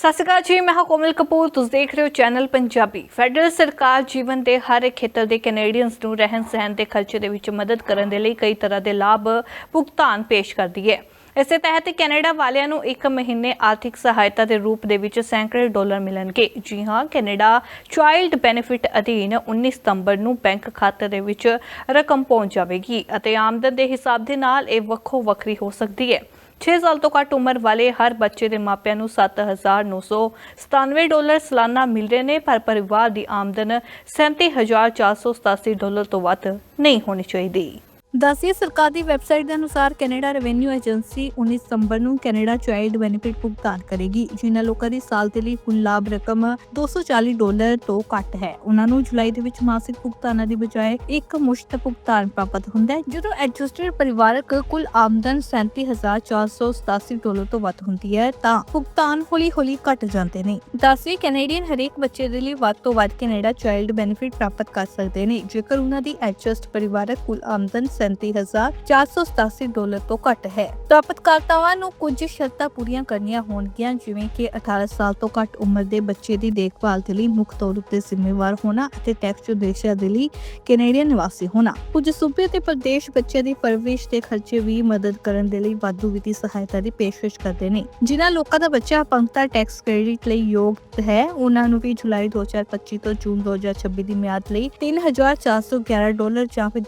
ਸਤਿ ਸ਼੍ਰੀ ਅਕਾਲ ਜੀ, ਮੈਂ ਹਾਂ ਕੋਮਲ ਕਪੂਰ। ਤੁਸੀਂ ਦੇਖ ਰਹੇ ਹੋ ਚੈਨਲ ਪੰਜਾਬੀ। ਫੈਡਰਲ ਸਰਕਾਰ ਜੀਵਨ ਦੇ ਹਰ ਇੱਕ ਖੇਤਰ ਦੇ ਕੈਨੇਡੀਅਨਸ ਨੂੰ ਰਹਿਣ ਸਹਿਣ ਦੇ ਖਰਚੇ ਦੇ ਵਿੱਚ ਮਦਦ ਕਰਨ ਦੇ ਲਈ ਕਈ ਤਰ੍ਹਾਂ ਦੇ ਲਾਭ ਭੁਗਤਾਨ ਪੇਸ਼ ਕਰਦੀ ਹੈ। ਇਸੇ ਤਹਿਤ ਕੈਨੇਡਾ ਵਾਲਿਆਂ ਨੂੰ ਇੱਕ ਮਹੀਨੇ ਆਰਥਿਕ ਸਹਾਇਤਾ ਦੇ ਰੂਪ ਦੇ ਵਿੱਚ ਸੈਂਕੜੇ ਡਾਲਰ ਮਿਲਣਗੇ। ਜੀ ਹਾਂ ਕੈਨੇਡਾ ਚਾਈਲਡ ਬੈਨੀਫਿਟ ਅਧੀਨ 19 ਸਤੰਬਰ ਨੂੰ ਬੈਂਕ ਖਾਤੇ ਦੇ ਵਿੱਚ ਰਕਮ ਪਹੁੰਚ ਜਾਵੇਗੀ ਅਤੇ ਆਮਦਨ ਦੇ ਹਿਸਾਬ ਦੇ ਨਾਲ ਇਹ ਵੱਖੋ ਵੱਖਰੀ ਹੋ ਸਕਦੀ ਹੈ। 6 ਸਾਲ ਤੋਂ ਘੱਟ ਉਮਰ ਵਾਲੇ ਹਰ ਬੱਚੇ ਦੇ ਮਾਪਿਆਂ ਨੂੰ 7997 ਡਾਲਰ ਸਾਲਾਨਾ ਮਿਲ ਰਹੇ ਨੇ, ਪਰ ਪਰਿਵਾਰ ਦੀ ਆਮਦਨ 37487 ਡਾਲਰ ਤੋਂ ਵੱਧ ਨਹੀਂ ਹੋਣੀ ਚਾਹੀਦੀ। ਦੱਸਿਏ ਸਰਕਾਰ ਦੀ ਵੈਬਸਾਈਟ ਦੇ ਅਨੁਸਾਰ ਕੈਨੇਡਾ ਰੈਵਨਿਊ ਏਜੰਸੀ 19 ਸਤੰਬਰ ਨੂੰ ਕੈਨੇਡਾ ਚਾਈਲਡ ਬੈਨੀਫਿਟ ਭੁਗਤਾਨ ਕਰੇਗੀ, ਜਿਨ੍ਹਾਂ ਲੋਕਾਂ ਦੀ ਸਾਲ ਦੇ ਲਈ ਕੁੱਲ ਲਾਭ ਰਕਮ 240 ਡਾਲਰ ਤੋਂ ਘੱਟ ਹੈ। ਉਹਨਾਂ ਨੂੰ ਜੁਲਾਈ ਦੇ ਵਿੱਚ ਮਾਸਿਕ ਭੁਗਤਾਨਾਂ ਦੀ ਬਜਾਏ ਇੱਕ ਮੁਸ਼ਤ ਭੁਗਤਾਨ ਪ੍ਰਾਪਤ ਹੁੰਦਾ ਹੈ, ਜਦੋਂ ਐਡਜਸਟਡ ਪਰਿਵਾਰਕ ਕੁੱਲ ਆਮਦਨ 37487 ਡਾਲਰ ਤੋਂ ਵੱਧ ਹੁੰਦੀ ਹੈ, ਤਾਂ ਭੁਗਤਾਨ ਹੌਲੀ-ਹੌਲੀ ਘਟ ਜਾਂਦੇ ਨੇ। ਦੱਸਵੀਂ ਕੈਨੇਡੀਅਨ ਹਰੇਕ ਬੱਚੇ ਦੇ ਲਈ ਵੱਧ ਤੋਂ ਵੱਧ ਕੈਨੇਡਾ ਚਾਈਲਡ ਬੈਨੀਫਿਟ ਪ੍ਰਾਪਤ ਕਰ ਸਕਦੇ ਨੇ, ਜੇਕਰ ਉਹਨਾਂ ਦੀ ਐਡਜਸਟ ਪਰਿਵਾਰਕ ਕੁੱਲ ਆਮਦਨ 37487 ਡਾਲਰ ਤੋਂ ਘੱਟ ਹੈ। ਪ੍ਰਾਪਤਕਰਤਾਵਾਂ ਨੂੰ ਕੁਝ ਸ਼ਰਤਾਂ ਪੂਰੀਆਂ ਕਰਨੀਆਂ ਹੋਣਗੀਆਂ, ਜਿਵੇਂ ਕਿ 18 ਸਾਲ ਤੋਂ ਘੱਟ ਉਮਰ ਦੇ ਬੱਚੇ ਦੀ ਦੇਖਭਾਲ ਦੇ ਲਈ ਮੁੱਖ ਤੌਰ ਉੱਤੇ ਜ਼ਿੰਮੇਵਾਰ ਹੋਣਾ ਅਤੇ ਟੈਕਸ ਉਦੇਸ਼ਾਂ ਦੇ ਲਈ ਕੈਨੇਡੀਅਨ ਨਿਵਾਸੀ ਹੋਣਾ। ਕੁਝ ਸੂਬੇ ਤੇ ਪ੍ਰਦੇਸ਼ ਬੱਚਿਆਂ ਦੀ ਪਰਵਰਿਸ਼ ਦੇ ਖਰਚੇ ਵੀ ਮਦਦ ਕਰਨ ਦੇ ਲਈ ਵਾਧੂ ਵਿੱਤੀ ਸਹਾਇਤਾ ਦੀ ਪੇਸ਼ਕਸ਼ ਕਰਦੇ ਨੇ। ਜਿਨ੍ਹਾਂ ਲੋਕਾਂ ਦਾ ਬੱਚਾ ਅਪੰਗਤਾ ਟੈਕਸ ਕ੍ਰੈਡਿਟ ਲਈ ਯੋਗ ਹੈ, ਉਹਨਾਂ ਨੂੰ ਵੀ ਜੁਲਾਈ 2025 ਤੋਂ ਜੂਨ 2026 ਦੀ ਮਿਆਦ ਲਈ 3411 ਡਾਲਰ ਜਾਂ ਫਿਰ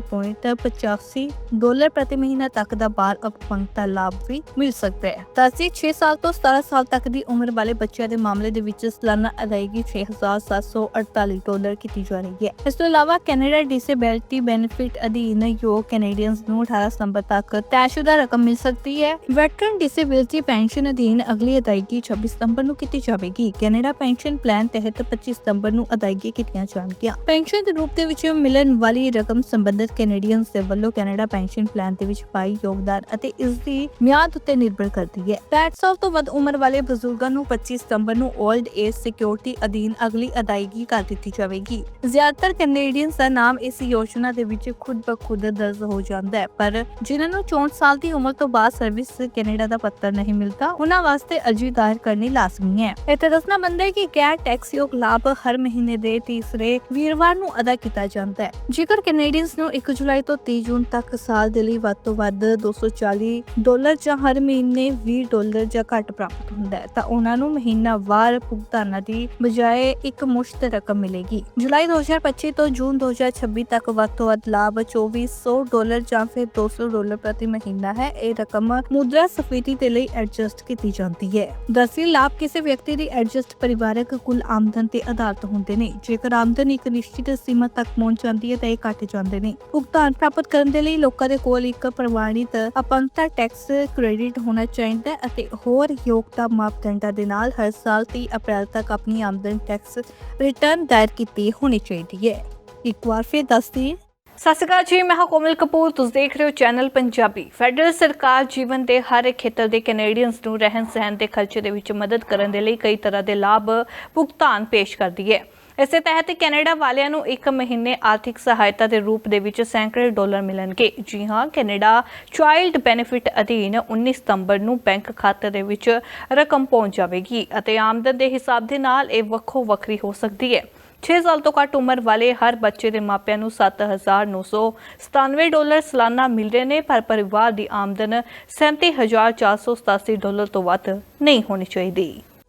284.85 ਡਾਲਰ ਪ੍ਰਤੀ ਮਹੀਨਾ ਤੱਕ ਦਾ ਬਾਲ ਅਪੰਗਤਾ ਲਾਭ ਵੀ ਮਿਲ ਸਕਦਾ ਹੈ। ਤਾਸੀ 6 ਸਾਲ ਤੋਂ 17 ਸਾਲ ਤੱਕ ਦੀ ਉਮਰ ਵਾਲੇ ਬੱਚਿਆਂ ਦੇ ਮਾਮਲੇ ਦੇ ਵਿੱਚ ਸਾਲਾਨਾ ਅਦਾਇਗੀ 6748 ਡਾਲਰ ਕੀਤੀ ਜਾ ਰਹੀ ਹੈ। ਇਸ ਤੋਂ ਇਲਾਵਾ ਕੈਨੇਡਾ ਡਿਸੇਬਿਲਟੀ ਬੈਨੀਫਿਟ ਅਧੀਨ ਯੋਗ ਕੈਨੇਡੀਅਨਸ ਨੂੰ 18 ਸਤੰਬਰ ਤੱਕ ਤੈਅਸ਼ੁਦਾ ਰਕਮ ਮਿਲ ਸਕਦੀ ਹੈ। ਵੈਟਰਨ ਡਿਸੇਬਿਲਟੀ ਪੈਨਸ਼ਨ ਅਧੀਨ ਅਗਲੀ ਅਦਾਇਗੀ 26 ਸਤੰਬਰ ਨੂੰ ਕੀਤੀ ਜਾਵੇਗੀ। ਕੈਨੇਡਾ ਪੈਨਸ਼ਨ ਪਲਾਨ ਤਹਿਤ 25 ਸਤੰਬਰ ਨੂੰ ਅਦਾਇਗੀ ਕੀਤੀਆਂ ਜਾਣਗੀਆਂ। ਪੈਨਸ਼ਨ ਦੇ ਰੂਪ ਦੇ ਵਿੱਚ ਮਿਲਣ ਵਾਲੀ ਰਕਮ ਸੰਬੰਧਿਤ ਕੈਨੇਡੀਅਨਸ ਦੇ ਵੱਲੋਂ ਕੈਨੇਡਾ ਪੈਨਸ਼ਨ ਪਲਾਨ ਦੇ ਵਿੱਚ ਪਾਈ ਯੋਗਦਾਨ ਅਤੇ ਇਸ ਦੀ ਮਿਆਦ ਉੱਤੇ ਨਿਰਭਰ ਕਰਦੀ ਹੈ। 60 ਤੋਂ ਵੱਧ ਉਮਰ ਵਾਲੇ ਬਜ਼ੁਰਗਾਂ ਨੂੰ 25 ਸਤੰਬਰ ਨੂੰ 올ਡ ਏਜ ਸਿਕਿਉਰਿਟੀ ਅਧੀਨ ਅਗਲੀ ਅਦਾਇਗੀ ਕਰ ਦਿੱਤੀ ਜਾਵੇਗੀ। ਜ਼ਿਆਦਾਤਰ ਕੈਨੇਡੀਅਨਸ ਦਾ ਨਾਮ ਇਸ ਯੋਜਨਾ ਦੇ ਵਿੱਚ ਖੁਦ ਬਖੁਦ ਦਰਜ ਹੋ ਜਾਂਦਾ ਹੈ, ਪਰ ਜਿਨ੍ਹਾਂ ਨੂੰ 64 ਸਾਲ ਦੀ ਉਮਰ ਤੋਂ ਬਾਅਦ ਸਰਵਿਸ ਕੈਨੇਡਾ ਦਾ ਪੱਤਰ ਨਹੀਂ ਮਿਲਦਾ ਉਹਨਾਂ ਵਾਸਤੇ ਅਰਜ਼ੀ ਦਾਇਰ ਕਰਨੀ ਲਾਜ਼ਮੀ ਹੈ। ਇੱਥੇ ਦੱਸਣਾ ਬੰਦਾ ਹੈ ਕਿ ਗੈਰ ਟੈਕਸਯੋਗ ਲਾਭ ਹਰ ਮਹੀਨੇ ਦੇ ਤੀਸਰੇ ਵੀਰਵਾਰ ਨੂੰ ਅਦਾ ਕੀਤਾ ਜਾਂਦਾ ਹੈ। ਜੇਕਰ ਕੈਨੇਡੀਅਨਸ ਨੂੰ 1 ਜੁਲਾਈ ਤੋਂ 30 ਜੂਨ ਤੱਕ ਸਾਲ ਦੇ ਲਈ ਵੱਧ ਤੋਂ ਵੱਧ 240 ਡਾਲਰ ਜਾਂ ਹਰ ਮਹੀਨੇ 20 ਡਾਲਰ ਜਾਂ ਘੱਟ ਪ੍ਰਾਪਤ ਹੁੰਦਾ ਹੈ। ਤਾਂ ਉਹਨਾਂ ਨੂੰ ਮਹੀਨਾਵਾਰ ਭੁਗਤਾਨਾਂ ਦੀ ਬਜਾਏ ਇੱਕ ਮੁਸ਼ਤ ਰਕਮ ਮਿਲੇਗੀ। ਜੁਲਾਈ 2025 ਤੋਂ ਜੂਨ 2026 ਤੱਕ ਵੱਧ ਤੋਂ ਵੱਧ ਲਾਭ 2400 ਡਾਲਰ ਜਾਂ ਫਿਰ 200 ਡਾਲਰ ਪ੍ਰਤੀ ਮਹੀਨਾ ਹੈ। ਇਹ ਰਕਮ ਮੁਦਰਾ ਸਫੀਤੀ ਦੇ ਲਈ ਐਡਜਸਟ ਕੀਤੀ ਜਾਂਦੀ ਹੈ। ਦਸਵੀਂ ਲਾਭ ਕਿਸੇ ਵਿਅਕਤੀ ਦੀ ਐਡਜਸਟ ਪਰਿਵਾਰਕ ਕੁੱਲ ਆਮਦਨ ਤੇ ਆਧਾਰਿਤ ਹੁੰਦੇ ਨੇ। ਜੇਕਰ ਆਮਦਨ ਇੱਕ ਨਿਸ਼ਚਿਤ ਸੀਮਾ ਤੱਕ ਪਹੁੰਚ ਜਾਂਦੀ ਹੈ, ਤਾਂ ਇਹ ਘਟ ਜਾਂਦੇ ਨੇ। ਭੁਗਤਾਨ ਪ੍ਰਾਪਤ ਕਰਨ ਦੇ ਲਈ ਲੋਕਾਂ ਦੇ ਕੋਲ ਇੱਕ ਪ੍ਰਮਾਣਿਤ ਅਪੰਗਤਾ ਟੈਕਸ ਕ੍ਰੈਡਿਟ ਹੋਣਾ ਚਾਹੀਦਾ ਹੈ ਅਤੇ ਹੋਰ ਯੋਗਤਾ ਮਾਪਦੰਡਾਂ ਦੇ ਨਾਲ ਹਰ ਸਾਲ 30 ਅਪ੍ਰੈਲ ਤੱਕ ਆਪਣੀ ਆਮਦਨ ਟੈਕਸ ਰਿਟਰਨ ਦਾਇਰ ਕੀਤੀ ਹੋਣੀ ਚਾਹੀਦੀ ਹੈ। ਇੱਕ ਵਾਰ ਫਿਰ ਦੱਸਦੀ ਸਤਿ ਸ਼੍ਰੀ ਅਕਾਲ ਜੀ, ਮੈਂ ਹਾਂ ਕੋਮਲ ਕਪੂਰ। ਤੁਸੀਂ ਦੇਖ ਰਹੇ ਹੋ ਚੈਨਲ ਪੰਜਾਬੀ। ਫੈਡਰਲ ਸਰਕਾਰ ਜੀਵਨ ਦੇ ਹਰ ਇੱਕ ਖੇਤਰ ਦੇ ਕੈਨੇਡੀਅਨਸ ਨੂੰ ਰਹਿਣ ਸਹਿਣ ਦੇ ਖਰਚੇ ਦੇ ਵਿੱਚ ਮਦਦ ਕਰਨ ਦੇ ਲਈ ਕਈ ਤਰ੍ਹਾਂ ਦੇ ਲਾਭ ਭੁਗਤਾਨ ਪੇਸ਼ ਕਰਦੀ ਹੈ। ਇਸੇ ਤਹਿਤ ਕੈਨੇਡਾ ਵਾਲਿਆਂ ਨੂੰ ਇੱਕ ਮਹੀਨੇ ਆਰਥਿਕ ਸਹਾਇਤਾ ਦੇ ਰੂਪ ਦੇ ਵਿੱਚ ਸੈਂਕੜੇ ਡਾਲਰ ਮਿਲਣਗੇ। ਜੀ ਹਾਂ, ਕੈਨੇਡਾ ਚਾਈਲਡ ਬੈਨੀਫਿਟ ਅਧੀਨ 19 ਸਤੰਬਰ ਨੂੰ ਬੈਂਕ ਖਾਤੇ ਦੇ ਵਿੱਚ ਰਕਮ ਪਹੁੰਚ ਜਾਵੇਗੀ ਅਤੇ ਆਮਦਨ ਦੇ ਹਿਸਾਬ ਦੇ ਨਾਲ ਇਹ ਵੱਖੋ ਵੱਖਰੀ ਹੋ ਸਕਦੀ ਹੈ। 6 ਸਾਲ ਤੋਂ ਘੱਟ ਉਮਰ ਵਾਲੇ ਹਰ ਬੱਚੇ ਦੇ ਮਾਪਿਆਂ ਨੂੰ 7997 ਡਾਲਰ ਸਾਲਾਨਾ ਮਿਲ ਰਹੇ ਨੇ, ਪਰ ਪਰਿਵਾਰ ਦੀ ਆਮਦਨ 37487 ਡਾਲਰ ਤੋਂ ਵੱਧ ਨਹੀਂ ਹੋਣੀ ਚਾਹੀਦੀ।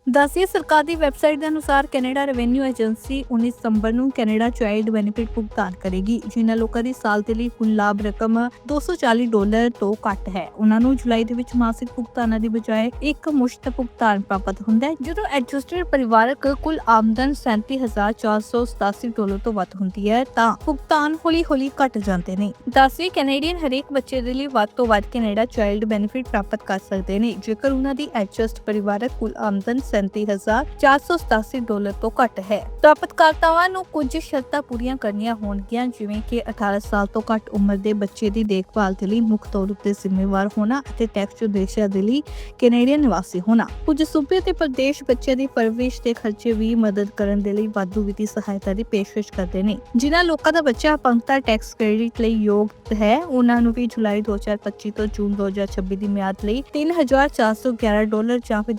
ਦੱਸਿए ਸਰਕਾਰ ਦੀ ਵੈਬਸਾਈਟ ਦੇ ਅਨੁਸਾਰ ਕੈਨੇਡਾ ਰੈਵਨਿਊ ਏਜੰਸੀ 19 ਸਤੰਬਰ ਨੂੰ ਕੈਨੇਡਾ ਚਾਈਲਡ ਬੈਨੀਫਿਟ ਭੁਗਤਾਨ ਕਰੇਗੀ, ਜਿਨ੍ਹਾਂ ਲੋਕਾਂ ਦੀ ਸਾਲ ਦੇ ਲਈ ਕੁੱਲ ਲਾਭ ਰਕਮ 240 ਡਾਲਰ ਤੋਂ ਘੱਟ ਹੈ। ਉਹਨਾਂ ਨੂੰ ਜੁਲਾਈ ਦੇ ਵਿੱਚ ਮਾਸਿਕ ਭੁਗਤਾਨਾਂ ਦੀ ਬਜਾਏ ਇੱਕ ਮੁਸ਼ਤ ਭੁਗਤਾਨ ਪ੍ਰਾਪਤ ਹੁੰਦਾ ਹੈ, ਜਦੋਂ ਐਡਜਸਟਡ ਪਰਿਵਾਰਕ ਕੁੱਲ ਆਮਦਨ 37487 ਡਾਲਰ ਤੋਂ ਵੱਧ ਹੁੰਦੀ ਹੈ, ਤਾਂ ਭੁਗਤਾਨ ਹੌਲੀ-ਹੌਲੀ ਘਟ ਜਾਂਦੇ ਨੇ। ਦੱਸਵੀਂ ਕੈਨੇਡੀਅਨ ਹਰੇਕ ਬੱਚੇ ਦੇ ਲਈ ਵੱਧ ਤੋਂ ਵੱਧ ਕੈਨੇਡਾ ਚਾਈਲਡ ਬੈਨੀਫਿਟ ਪ੍ਰਾਪਤ ਕਰ ਸਕਦੇ ਨੇ, ਜੇਕਰ ਉਹਨਾਂ ਦੀ ਐਡਜਸਟ ਪਰਿਵਾਰਕ ਕੁੱਲ ਆਮਦਨ 37487 ਡਾਲਰ ਤੋਂ ਘੱਟ ਹੈ। ਪ੍ਰਾਪਤਕਰਤਾਵਾਂ ਨੂੰ ਕੁਝ ਸ਼ਰਤਾਂ ਪੂਰੀਆਂ ਕਰਨੀਆਂ ਹੋਣਗੀਆਂ, ਜਿਵੇਂ ਕਿ 18 ਸਾਲ ਤੋਂ ਘੱਟ ਉਮਰ ਦੇ ਬੱਚੇ ਦੀ ਦੇਖਭਾਲ ਦੇ ਲਈ ਮੁੱਖ ਤੌਰ ਉੱਤੇ ਜ਼ਿੰਮੇਵਾਰ ਹੋਣਾ ਅਤੇ ਟੈਕਸ ਉਦੇਸ਼ਾਂ ਦੇ ਲਈ ਕੈਨੇਡੀਅਨ ਨਿਵਾਸੀ ਹੋਣਾ। ਕੁਝ ਸੂਬੇ ਤੇ ਪ੍ਰਦੇਸ਼ ਬੱਚਿਆਂ ਦੀ ਪਰਵਰਿਸ਼ ਦੇ ਖਰਚੇ ਵੀ ਮਦਦ ਕਰਨ ਦੇ ਲਈ ਵਾਧੂ ਵਿੱਤੀ ਸਹਾਇਤਾ ਦੀ ਪੇਸ਼ਕਸ਼ ਕਰਦੇ ਨੇ। ਜਿਨ੍ਹਾਂ ਲੋਕਾਂ ਦਾ ਬੱਚਾ ਅਪੰਗਤਾ ਟੈਕਸ ਕ੍ਰੈਡਿਟ ਲਈ ਯੋਗ ਹੈ ਉਹਨਾਂ ਨੂੰ ਵੀ ਜੁਲਾਈ 2025 ਤੋਂ ਜੂਨ 2026 ਦੀ ਮਿਆਦ ਲਈ 3411 ਡਾਲਰ ਜਾਂ ਫਿਰ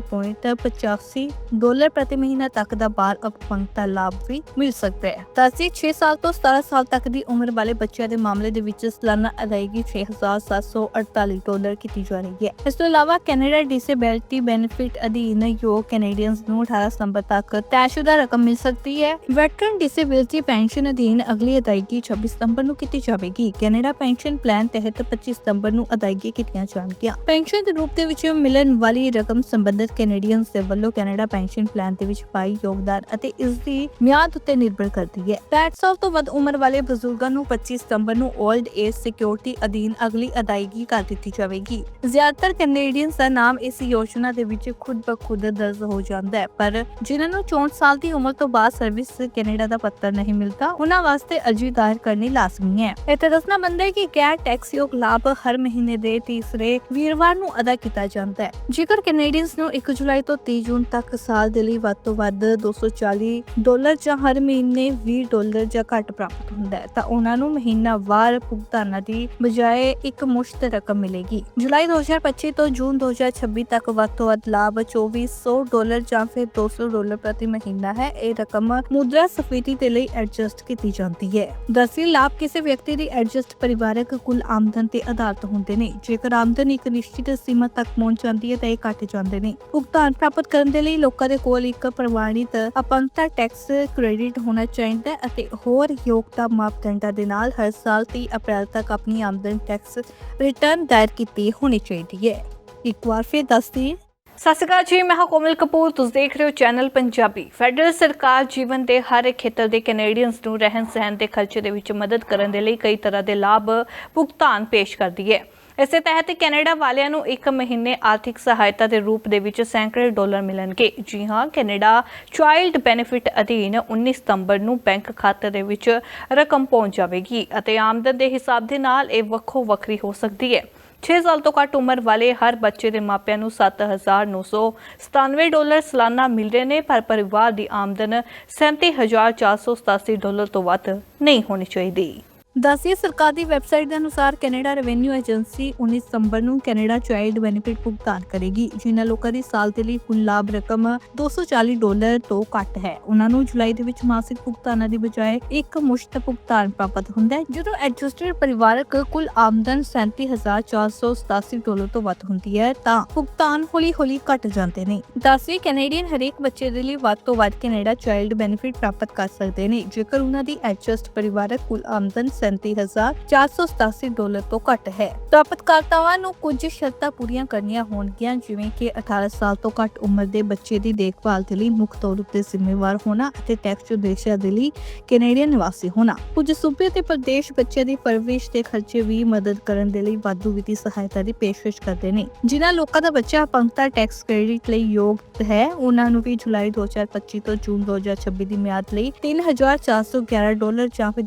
284.85 ਡਾਲਰ ਪ੍ਰਤੀ ਮਹੀਨਾ ਤੱਕ ਦਾ ਬਾਲ ਅਪੰਗਤਾ ਲਾਭ ਵੀ ਮਿਲ ਸਕਦਾ ਹੈ। ਤਾਂ 6 ਸਾਲ ਤੋਂ 17 ਸਾਲ ਤੱਕ ਦੀ ਉਮਰ ਵਾਲੇ ਬੱਚਿਆਂ ਦੇ ਮਾਮਲੇ ਦੇ ਵਿੱਚ ਸਾਲਾਨਾ ਅਦਾਇਗੀ 6748 ਡਾਲਰ ਕੀਤੀ ਜਾ ਰਹੀ ਹੈ। ਇਸ ਤੋਂ ਇਲਾਵਾ ਕੈਨੇਡਾ ਡਿਸੇਬਿਲਟੀ ਬੈਨੀਫਿਟ ਅਧੀਨ ਯੋਗ ਕੈਨੇਡੀਅਨਸ ਨੂੰ 18 ਸਤੰਬਰ ਤੱਕ ਤੈਅਸ਼ੁਦਾ ਰਕਮ ਮਿਲ ਸਕਦੀ ਹੈ। ਵੈਟਰਨ ਡਿਸੇਬਿਲਟੀ ਪੈਨਸ਼ਨ ਅਧੀਨ ਅਗਲੀ ਅਦਾਇਗੀ 26 ਸਤੰਬਰ ਨੂੰ ਕੀਤੀ ਜਾਵੇਗੀ। ਕੈਨੇਡਾ ਪੈਨਸ਼ਨ ਪਲਾਨ ਤਹਿਤ 25 ਸਤੰਬਰ ਨੂੰ ਅਦਾਇਗੀ ਕੀਤੀਆਂ ਜਾਣਗੀਆਂ। ਪੈਨਸ਼ਨ ਦੇ ਰੂਪ ਦੇ ਵਿੱਚ ਮਿਲਣ ਵਾਲੀ ਰਕਮ ਸੰਬੰਧਿਤ ਕੈਨੇਡੀਅਨਸ ਦੇ ਵੱਲੋਂ ਕੈਨੇਡਾ ਪੈਨਸ਼ਨ ਪਲਾਨ ਦੇ ਵਿੱਚ ਪਾਈ ਯੋਗਦਾਨ ਅਤੇ ਇਸ ਦੀ ਮਿਆਦ ਉੱਤੇ ਨਿਰਭਰ ਕਰਦੀ ਹੈ। 60 ਸਾਲ ਤੋਂ ਵੱਧ ਉਮਰ ਵਾਲੇ ਬਜ਼ੁਰਗਾਂ ਨੂੰ 25 ਸਤੰਬਰ ਨੂੰ 올ਡ ਏਜ ਸਿਕਿਉਰਿਟੀ ਅਧੀਨ ਅਗਲੀ ਅਦਾਇਗੀ ਕਰ ਦਿੱਤੀ ਜਾਵੇਗੀ। ਜ਼ਿਆਦਾਤਰ ਕੈਨੇਡੀਅਨਸ ਦਾ ਨਾਮ ਇਸ ਯੋਜਨਾ ਦੇ ਵਿੱਚ ਖੁਦ ਬਖੁਦ ਦਰਜ ਹੋ ਜਾਂਦਾ ਹੈ, ਪਰ ਜਿਨ੍ਹਾਂ ਨੂੰ 64 ਸਾਲ ਦੀ ਉਮਰ ਤੋਂ ਬਾਅਦ ਸਰਵਿਸ ਕੈਨੇਡਾ ਦਾ ਪੱਤਰ ਨਹੀਂ ਮਿਲਦਾ ਉਹਨਾਂ ਵਾਸਤੇ ਅਰਜ਼ੀ ਦਾਇਰ ਕਰਨੀ ਲਾਜ਼ਮੀ ਹੈ। ਇੱਥੇ ਦੱਸਣਾ ਬੰਦਾ ਹੈ ਕਿ ਗੈਰ ਟੈਕਸਯੋਗ ਲਾਭ ਹਰ ਮਹੀਨੇ ਦੇ ਤੀਸਰੇ ਵੀਰਵਾਰ ਨੂੰ ਅਦਾ ਕੀਤਾ ਜਾਂਦਾ ਹੈ। ਜੇਕਰ ਕੈਨੇਡੀਅਨਸ ਨੂੰ 1 ਜੁਲਾਈ ਤੋਂ 30 ਜੂਨ ਤੱਕ ਸਾਲ ਦੇ ਲਈ ਵੱਧ ਤੋਂ ਵੱਧ 240 ਡਾਲਰ ਜਾਂ ਹਰ ਮਹੀਨੇ 20 ਡਾਲਰ ਜਾਂ ਘੱਟ ਪ੍ਰਾਪਤ ਹੁੰਦਾ ਹੈ। ਤਾਂ ਉਹਨਾਂ ਨੂੰ ਮਹੀਨਾਵਾਰ ਭੁਗਤਾਨਾਂ ਦੀ ਬਜਾਏ ਇੱਕ ਮੁਸ਼ਤ ਰਕਮ ਮਿਲੇਗੀ। ਜੁਲਾਈ 2025 ਤੋਂ ਜੂਨ 2026 ਤੱਕ ਵੱਧ ਤੋਂ ਵੱਧ ਲਾਭ 2400 ਡਾਲਰ ਜਾਂ ਫਿਰ 200 ਡਾਲਰ ਪ੍ਰਤੀ ਮਹੀਨਾ ਹੈ। ਇਹ ਰਕਮ ਮੁਦਰਾ ਸਫੀਤੀ ਦੇ ਲਈ ਐਡਜਸਟ ਕੀਤੀ ਜਾਂਦੀ ਹੈ। ਦਰਅਸਲ, ਲਾਭ ਕਿਸੇ ਵਿਅਕਤੀ ਦੀ ਐਡਜਸਟ ਪਰਿਵਾਰਕ ਕੁੱਲ ਆਮਦਨ ਤੇ ਆਧਾਰਿਤ ਹੁੰਦੇ ਨੇ। ਜੇਕਰ ਆਮਦਨ ਇੱਕ ਨਿਸ਼ਚਿਤ ਸੀਮਾ ਤੱਕ ਪਹੁੰਚ ਜਾਂਦੀ ਹੈ, ਤਾਂ ਇਹ ਘਟ ਜਾਂਦੇ ਨੇ। ਭੁਗਤਾਨ ਪ੍ਰਾਪਤ ਕਰਨ ਦੇ ਲਈ ਲੋਕਾਂ ਦੇ ਕੋਲ ਇੱਕ ਪ੍ਰਮਾਣਿਤ ਅਪੰਗਤਾ ਟੈਕਸ ਕ੍ਰੈਡਿਟ ਹੋਣਾ ਚਾਹੀਦਾ ਹੈ ਅਤੇ ਹੋਰ ਯੋਗਤਾ ਮਾਪਦੰਡਾਂ ਦੇ ਨਾਲ ਹਰ ਸਾਲ 30 ਅਪ੍ਰੈਲ ਤੱਕ ਆਪਣੀ ਆਮਦਨ ਟੈਕਸ ਰਿਟਰਨ ਦਾਇਰ ਕੀਤੀ ਹੋਣੀ ਚਾਹੀਦੀ ਹੈ। ਇੱਕ ਵਾਰ ਫਿਰ ਦੱਸਦੀ ਸਤਿ ਸ਼੍ਰੀ ਅਕਾਲ ਜੀ, ਮੈਂ ਹਾਂ ਕੋਮਲ ਕਪੂਰ। ਤੁਸੀਂ ਦੇਖ ਰਹੇ ਹੋ ਚੈਨਲ ਪੰਜਾਬੀ। ਫੈਡਰਲ ਸਰਕਾਰ ਜੀਵਨ ਦੇ ਹਰ ਖੇਤਰ ਦੇ ਕੈਨੇਡੀਅਨਸ ਨੂੰ ਰਹਿਣ ਸਹਿਣ ਦੇ ਖਰਚੇ ਦੇ ਵਿੱਚ ਮਦਦ ਕਰਨ ਦੇ ਲਈ ਕਈ ਤਰ੍ਹਾਂ ਦੇ ਲਾਭ ਭੁਗਤਾਨ ਪੇਸ਼ ਕਰਦੀ ਹੈ। ਇਸੇ ਤਹਿਤ ਕੈਨੇਡਾ ਵਾਲਿਆਂ ਨੂੰ ਇੱਕ ਮਹੀਨੇ ਆਰਥਿਕ ਸਹਾਇਤਾ ਦੇ ਰੂਪ ਦੇ ਵਿੱਚ ਸੈਂਕੜੇ ਡਾਲਰ ਮਿਲਣਗੇ। ਜੀ ਹਾਂ, ਕੈਨੇਡਾ ਚਾਈਲਡ ਬੈਨੀਫਿਟ ਅਧੀਨ 19 ਸਤੰਬਰ ਨੂੰ ਬੈਂਕ ਖਾਤੇ ਦੇ ਵਿੱਚ ਰਕਮ ਪਹੁੰਚ ਜਾਵੇਗੀ ਅਤੇ ਆਮਦਨ ਦੇ ਹਿਸਾਬ ਦੇ ਨਾਲ ਇਹ ਵੱਖੋ ਵੱਖਰੀ ਹੋ ਸਕਦੀ ਹੈ। 6 ਸਾਲ ਤੋਂ ਘੱਟ ਉਮਰ ਵਾਲੇ ਹਰ ਬੱਚੇ ਦੇ ਮਾਪਿਆਂ ਨੂੰ 7997 ਡਾਲਰ ਸਾਲਾਨਾ ਮਿਲ ਰਹੇ ਨੇ, ਪਰ ਪਰਿਵਾਰ ਦੀ ਆਮਦਨ 37487 ਡਾਲਰ ਤੋਂ ਵੱਧ ਨਹੀਂ ਹੋਣੀ ਚਾਹੀਦੀ। ਦੱਸਿए ਸਰਕਾਰ ਦੀ ਵੈਬਸਾਈਟ ਦੇ ਅਨੁਸਾਰ ਕੈਨੇਡਾ ਰੈਵਨਿਊ ਏਜੰਸੀ 19 ਸਤੰਬਰ ਨੂੰ ਕੈਨੇਡਾ ਚਾਈਲਡ ਬੈਨੀਫਿਟ ਭੁਗਤਾਨ ਕਰੇਗੀ, ਜਿਨ੍ਹਾਂ ਲੋਕਾਂ ਦੀ ਸਾਲ ਦੇ ਲਈ ਕੁੱਲ ਲਾਭ ਰਕਮ 240 ਡਾਲਰ ਤੋਂ ਘੱਟ ਹੈ। ਉਹਨਾਂ ਨੂੰ ਜੁਲਾਈ ਦੇ ਵਿੱਚ ਮਾਸਿਕ ਭੁਗਤਾਨਾਂ ਦੀ ਬਜਾਏ ਇੱਕ ਮੁਸ਼ਤ ਭੁਗਤਾਨ ਪ੍ਰਾਪਤ ਹੁੰਦਾ ਹੈ, ਜਦੋਂ ਐਡਜਸਟਡ ਪਰਿਵਾਰਕ ਕੁੱਲ ਆਮਦਨ 37487 ਡਾਲਰ ਤੋਂ ਵੱਧ ਹੁੰਦੀ ਹੈ, ਤਾਂ ਭੁਗਤਾਨ ਹੌਲੀ-ਹੌਲੀ ਘਟ ਜਾਂਦੇ ਨੇ। ਦੱਸੀ ਕੈਨੇਡੀਅਨ ਹਰੇਕ ਬੱਚੇ ਦੇ ਲਈ ਵੱਧ ਤੋਂ ਵੱਧ ਕੈਨੇਡਾ ਚਾਈਲਡ ਬੈਨੀਫਿਟ ਪ੍ਰਾਪਤ ਕਰ ਸਕਦੇ ਨੇ, ਜੇਕਰ ਉਹਨਾਂ ਦੀ ਐਡਜਸਟ ਪਰਿਵਾਰਕ ਕੁੱਲ ਆਮਦਨ 37487 ਡਾਲਰ ਤੋਂ ਘੱਟ ਹੈ। ਪ੍ਰਾਪਤਕਰਤਾਵਾਂ ਨੂੰ ਕੁਝ ਸ਼ਰਤਾਂ ਪੂਰੀਆਂ ਕਰਨੀਆਂ ਹੋਣਗੀਆਂ, ਜਿਵੇਂ ਕਿ 18 ਸਾਲ ਤੋਂ ਘੱਟ ਉਮਰ ਦੇ ਬੱਚੇ ਦੀ ਦੇਖਭਾਲ ਦੇ ਲਈ ਮੁੱਖ ਤੌਰ ਉੱਤੇ ਜ਼ਿੰਮੇਵਾਰ ਹੋਣਾ ਅਤੇ ਟੈਕਸ ਉਦੇਸ਼ਾਂ ਦੇ ਲਈ ਕੈਨੇਡੀਅਨ ਨਿਵਾਸੀ ਹੋਣਾ। ਕੁਝ ਸੂਬੇ ਤੇ ਪ੍ਰਦੇਸ਼ ਬੱਚਿਆਂ ਦੀ ਪਰਵਰਿਸ਼ ਦੇ ਖਰਚੇ ਵੀ ਮਦਦ ਕਰਨ ਦੇ ਲਈ ਵਾਧੂ ਵਿੱਤੀ ਸਹਾਇਤਾ ਦੀ ਪੇਸ਼ਕਸ਼ ਕਰਦੇ ਨੇ। ਜਿਨ੍ਹਾਂ ਲੋਕਾਂ ਦਾ ਬੱਚਾ ਅਪੰਗਤਾ ਟੈਕਸ ਕ੍ਰੈਡਿਟ ਲਈ ਯੋਗ ਹੈ, ਉਹਨਾਂ ਨੂੰ ਵੀ ਜੁਲਾਈ 2025 ਤੋਂ ਜੂਨ 2026 ਦੀ ਮਿਆਦ ਲਈ 3411 ਡਾਲਰ ਜਾਂ ਫਿਰ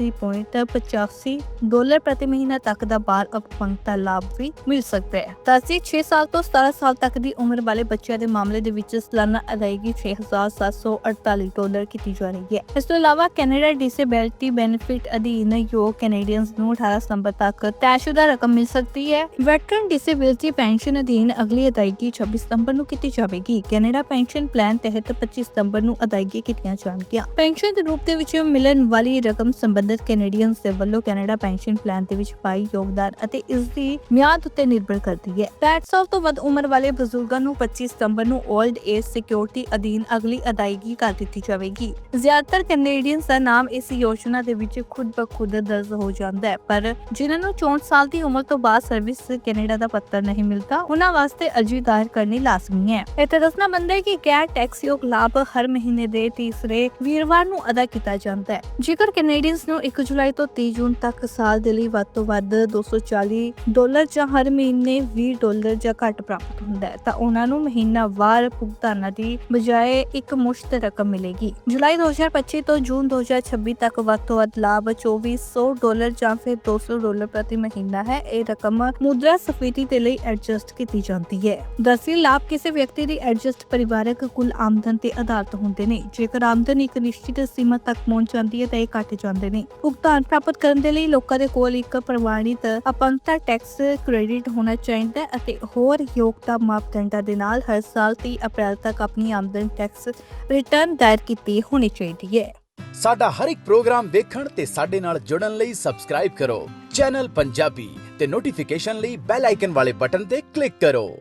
284.85 ਡਾਲਰ ਪ੍ਰਤੀ ਮਹੀਨਾ ਤੱਕ ਦਾ ਬਾਲ ਅਪੰਗਤਾ ਲਾਭ ਵੀ ਮਿਲ ਸਕਦਾ ਹੈ। ਤਾਂ 6 ਸਾਲ ਤੋਂ 17 ਸਾਲ ਤੱਕ ਦੀ ਉਮਰ ਵਾਲੇ ਬੱਚਿਆਂ ਦੇ ਮਾਮਲੇ ਦੇ ਵਿੱਚ ਸਾਲਾਨਾ ਅਦਾਇਗੀ 6748 ਡਾਲਰ ਕੀਤੀ ਜਾ ਰਹੀ ਹੈ। ਇਸ ਤੋਂ ਇਲਾਵਾ ਕੈਨੇਡਾ ਡਿਸੇਬਿਲਟੀ ਬੈਨੀਫਿਟ ਅਧੀਨ ਯੋਗ ਕੈਨੇਡੀਅਨਸ ਨੂੰ 18 ਸਤੰਬਰ ਤੱਕ ਤੈਅਸ਼ੁਦਾ ਰਕਮ ਮਿਲ ਸਕਦੀ ਹੈ। ਵੈਟਰਨ ਡਿਸੇਬਿਲਟੀ ਪੈਨਸ਼ਨ ਅਧੀਨ ਅਗਲੀ ਅਦਾਇਗੀ 26 ਸਤੰਬਰ ਨੂੰ ਕੀਤੀ ਜਾਵੇਗੀ। ਕੈਨੇਡਾ ਪੈਨਸ਼ਨ ਪਲਾਨ ਤਹਿਤ 25 ਸਤੰਬਰ ਨੂੰ ਅਦਾਇਗੀ ਕੀਤੀਆਂ ਜਾਣਗੀਆਂ। ਪੈਨਸ਼ਨ ਦੇ ਰੂਪ ਦੇ ਵਿੱਚ ਮਿਲਣ ਵਾਲੀ ਰਕਮ ਸੰਬੰਧ ਸੰਬੰਧਿਤ ਕੈਨੇਡੀਅਨਸ ਦੇ ਵੱਲੋਂ ਕੈਨੇਡਾ ਪੈਨਸ਼ਨ ਪਲਾਨ ਦੇ ਵਿੱਚ ਪਾਈ ਯੋਗਦਾਨ ਅਤੇ ਇਸ ਦੀ ਮਿਆਦ ਉੱਤੇ ਨਿਰਭਰ ਕਰਦੀ ਹੈ। 60 ਸਾਲ ਤੋਂ ਵੱਧ ਉਮਰ ਵਾਲੇ ਬਜ਼ੁਰਗਾਂ ਨੂੰ 25 ਸਤੰਬਰ ਨੂੰ 올ਡ ਏਜ ਸਿਕਿਉਰਿਟੀ ਅਧੀਨ ਅਗਲੀ ਅਦਾਇਗੀ ਕਰ ਦਿੱਤੀ ਜਾਵੇਗੀ। ਜ਼ਿਆਦਾਤਰ ਕੈਨੇਡੀਅਨਸ ਦਾ ਨਾਮ ਇਸ ਯੋਜਨਾ ਦੇ ਵਿੱਚ ਖੁਦ ਬਖੁਦ ਦਰਜ ਹੋ ਜਾਂਦਾ ਹੈ, ਪਰ ਜਿਨ੍ਹਾਂ ਨੂੰ 64 ਸਾਲ ਦੀ ਉਮਰ ਤੋਂ ਬਾਅਦ ਸਰਵਿਸ ਕੈਨੇਡਾ ਦਾ ਪੱਤਰ ਨਹੀਂ ਮਿਲਦਾ ਉਹਨਾਂ ਵਾਸਤੇ ਅਰਜ਼ੀ ਦਾਇਰ ਕਰਨੀ ਲਾਜ਼ਮੀ ਹੈ। ਇੱਥੇ ਦੱਸਣਾ ਬੰਦਾ ਹੈ ਕਿ ਗੈਰ ਟੈਕਸਯੋਗ ਲਾਭ ਹਰ ਮਹੀਨੇ ਦੇ ਤੀਸਰੇ ਵੀਰਵਾਰ ਨੂੰ ਅਦਾ ਕੀਤਾ ਜਾਂਦਾ ਹੈ। ਜੇਕਰ ਕੈਨੇਡੀਅਨਸ ਨੂੰ ਨੂੰ 1 ਜੁਲਾਈ ਤੋਂ 30 ਜੂਨ ਤੱਕ ਸਾਲ ਦੇ ਲਈ ਵੱਧ ਤੋਂ ਵੱਧ 240 ਡਾਲਰ ਜਾਂ ਹਰ ਮਹੀਨੇ 20 ਡਾਲਰ ਜਾਂ ਘੱਟ ਪ੍ਰਾਪਤ ਹੁੰਦਾ ਹੈ, ਤਾਂ ਉਹਨਾਂ ਨੂੰ ਮਹੀਨਾਵਾਰ ਭੁਗਤਾਨਾਂ ਦੀ ਬਜਾਏ ਇੱਕ ਮੁਸ਼ਤ ਰਕਮ ਮਿਲੇਗੀ। ਜੁਲਾਈ 2025 ਤੋਂ ਜੂਨ 2026 ਤੱਕ ਵੱਧ ਤੋਂ ਵੱਧ ਲਾਭ 2400 ਡਾਲਰ ਜਾਂ ਫਿਰ 200 ਡਾਲਰ ਪ੍ਰਤੀ ਮਹੀਨਾ ਹੈ, ਇਹ ਰਕਮ ਮੁਦਰਾ ਸਫੀਤੀ ਦੇ ਲਈ ਐਡਜਸਟ ਕੀਤੀ ਜਾਂਦੀ ਹੈ। ਦਸਵੀਂ ਲਾਭ ਕਿਸੇ ਵਿਅਕਤੀ ਦੀ ਐਡਜਸਟ ਪਰਿਵਾਰਕ ਕੁੱਲ ਆਮਦਨ ਤੇ ਆਧਾਰਿਤ ਹੁੰਦੇ ਨੇ, ਜੇਕਰ ਆਮਦਨ ਇੱਕ ਨਿਸ਼ਚਿਤ ਸੀਮਾ ਤੱਕ ਪਹੁੰਚ ਜਾਂਦੀ ਹੈ ਤਾਂ ਇਹ ਕੱਟ ਜਾਂਦੇ ਨੇ। ਭੁਗਤਾਨ ਪ੍ਰਾਪਤ ਕਰਨ ਦੇ ਲਈ ਲੋਕਾਂ ਦੇ ਕੋਲ ਇੱਕ ਪ੍ਰਮਾਣਿਤ ਅਪੰਗਤਾ ਟੈਕਸ ਕ੍ਰੈਡਿਟ ਹੋਣਾ ਚਾਹੀਦਾ ਹੈ ਅਤੇ ਹੋਰ ਯੋਗਤਾ ਮਾਪਦੰਡਾਂ ਦੇ ਨਾਲ ਹਰ ਸਾਲ 30 ਅਪ੍ਰੈਲ ਤੱਕ ਆਪਣੀ ਆਮਦਨ ਟੈਕਸ ਰਿਟਰਨ ਦਾਇਰ ਕੀਤੀ ਹੋਣੀ ਚਾਹੀਦੀ ਹੈ। ਸਾਡਾ ਹਰ ਇੱਕ ਪ੍ਰੋਗਰਾਮ ਵੇਖਣ ਤੇ ਸਾਡੇ ਨਾਲ ਜੁੜਨ ਲਈ ਸਬਸਕ੍ਰਾਈਬ ਕਰੋ। ਚੈਨਲ ਪੰਜਾਬੀ ਤੇ ਨੋਟੀਫਿਕੇਸ਼ਨ ਲਈ ਬੈਲ ਆਈਕਨ ਵਾਲੇ ਬਟਨ ਤੇ ਕਲਿੱਕ ਕਰੋ।